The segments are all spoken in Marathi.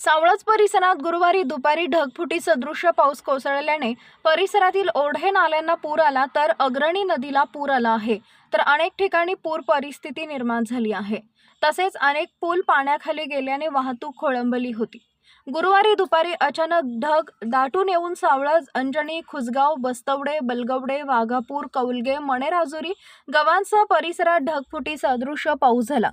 सावळज परिसरात गुरुवारी दुपारी ढगफुटी सदृश्य पाऊस कोसळल्याने परिसरातील ओढे नाल्यांना पूर आला तर अग्रणी नदीला पूर आला आहे. तर अनेक ठिकाणी पूर परिस्थिती निर्माण झाली आहे. तसेच अनेक पूल पाण्याखाली गेल्याने वाहतूक खोळंबली होती. गुरुवारी दुपारी अचानक ढग दाटून येऊन सावळज अंजनी खुसगाव बस्तवडे बलगवडे वाघापूर कौलगे मणेराजुरी गव्हाणसह परिसरात ढगफुटी सदृश्य पाऊस झाला.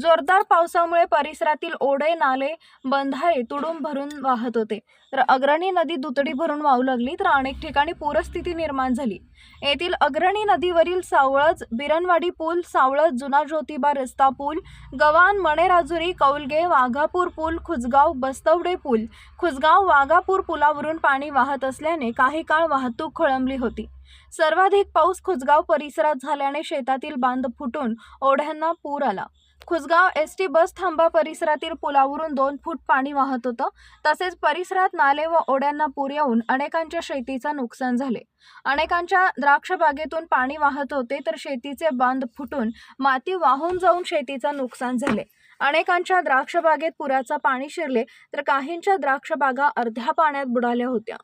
जोरदार पावसामुळे परिसरातील ओढे नाले बंधारे तुडून भरून वाहत होते. तर अग्रणी नदी दुतडी भरून वाहू लागली तर अनेक ठिकाणी पूरस्थिती निर्माण झाली. येथील अग्रणी नदीवरील सावळज बिरणवाडी पूल सावळज जुना ज्योतिबा रस्ता पूल गवान मणेराजुरी कौलगे वाघापूर पूल खुजगाव बस्तवडे पूल खुजगाव वाघापूर पुलावरून पाणी वाहत असल्याने काही काळ वाहतूक खोळंबली होती. सर्वाधिक पाऊस खुसगाव परिसरात झाल्याने शेतातील बांध फुटून ओढ्यांना पूर आला. खुसगाव एस टी बस थांबा परिसरातील पुलावरून दोन फूट पाणी वाहत होतं. तसेच परिसरात नाले व ओढ्यांना पूर येऊन अनेकांच्या शेतीचं नुकसान झाले. अनेकांच्या द्राक्ष बागेतून पाणी वाहत होते तर शेतीचे बांध फुटून माती वाहून जाऊन शेतीचं नुकसान झाले. अनेकांच्या द्राक्ष बागेत पुराचं पाणी शिरले तर काहींच्या द्राक्ष बागा अर्ध्या पाण्यात बुडाल्या होत्या.